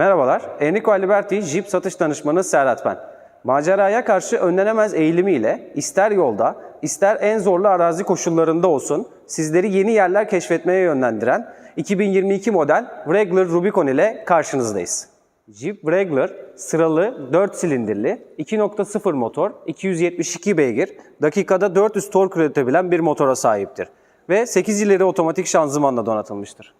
Merhabalar, Enrico Aliberti, Jeep satış danışmanı Serhat ben. Maceraya karşı önlenemez eğilimiyle ister yolda, ister en zorlu arazi koşullarında olsun sizleri yeni yerler keşfetmeye yönlendiren 2022 model Wrangler Rubicon ile karşınızdayız. Jeep Wrangler sıralı 4 silindirli 2.0 motor, 272 beygir, dakikada 400 tork üretebilen bir motora sahiptir ve 8 ileri otomatik şanzımanla donatılmıştır.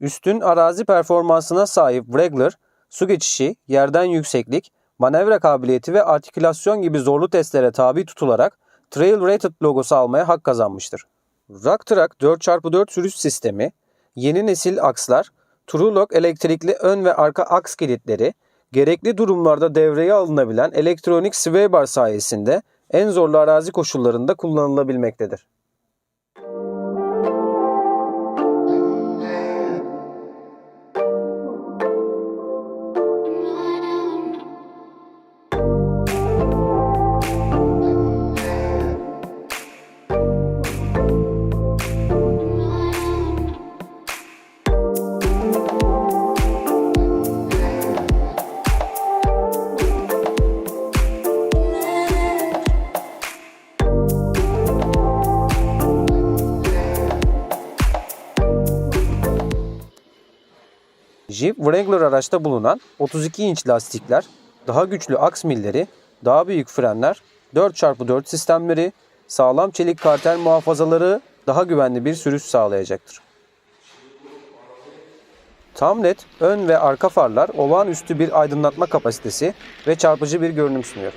Üstün arazi performansına sahip Wrangler, su geçişi, yerden yükseklik, manevra kabiliyeti ve artikülasyon gibi zorlu testlere tabi tutularak Trail Rated logosu almaya hak kazanmıştır. Rocktrack 4x4 sürüş sistemi, yeni nesil akslar, Trulock elektrikli ön ve arka aks kilitleri, gerekli durumlarda devreye alınabilen elektronik sway bar sayesinde en zorlu arazi koşullarında kullanılabilmektedir. Jeep Wrangler araçta bulunan 32 inç lastikler, daha güçlü aks milleri, daha büyük frenler, 4x4 sistemleri, sağlam çelik karter muhafazaları daha güvenli bir sürüş sağlayacaktır. Tam led ön ve arka farlar olağanüstü bir aydınlatma kapasitesi ve çarpıcı bir görünüm sunuyor.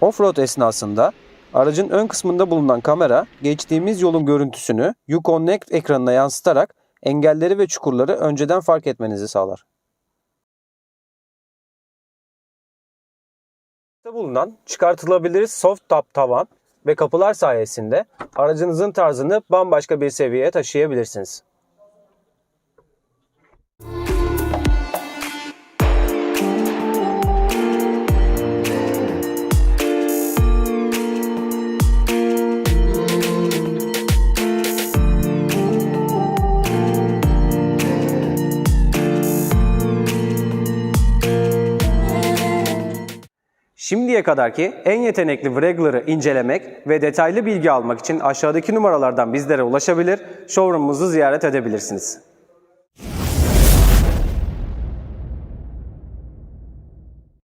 Offroad esnasında aracın ön kısmında bulunan kamera geçtiğimiz yolun görüntüsünü Uconnect ekranına yansıtarak engelleri ve çukurları önceden fark etmenizi sağlar. bulunan çıkartılabilir soft top tavan ve kapılar sayesinde aracınızın tarzını bambaşka bir seviyeye taşıyabilirsiniz. Şimdiye kadarki en yetenekli Wrangler'ı incelemek ve detaylı bilgi almak için aşağıdaki numaralardan bizlere ulaşabilir, showroom'umuzu ziyaret edebilirsiniz.